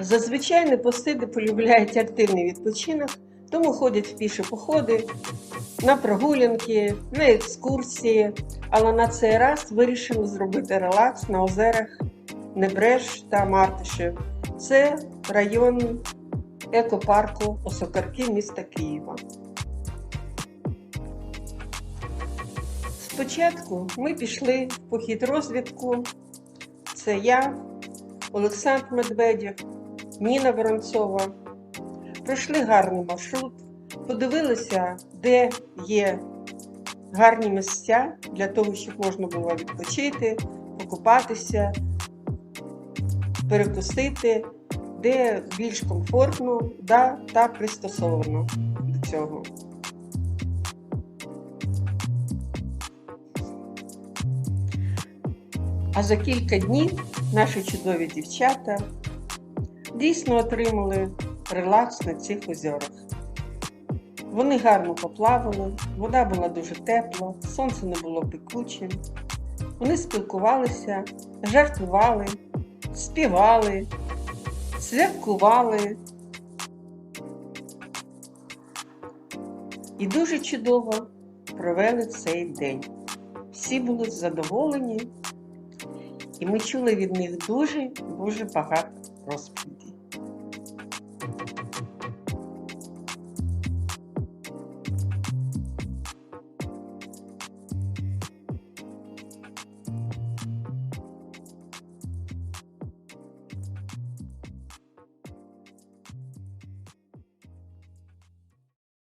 Зазвичай непосиди полюбляють активний відпочинок, тому ходять в піші походи, на прогулянки, на екскурсії. Але на цей раз вирішили зробити релакс на озерах Небреж та Мартишів. Це район екопарку Осокарки міста Києва. Спочатку ми пішли в похід розвідку. Це я, Олександр Медведєв, Ніна Воронцова. Пройшли гарний маршрут, подивилися, де є гарні місця для того, щоб можна було відпочити, покупатися, перекусити, де більш комфортно да, та пристосовано до цього. А за кілька днів наші чудові дівчата дійсно отримали релакс на цих озерах. Вони гарно поплавали, вода була дуже тепла, сонце не було пекучим. Вони спілкувалися, жартували, співали, святкували. І дуже чудово провели цей день. Всі були задоволені, і ми чули від них дуже дуже багато розповідей. Thank you.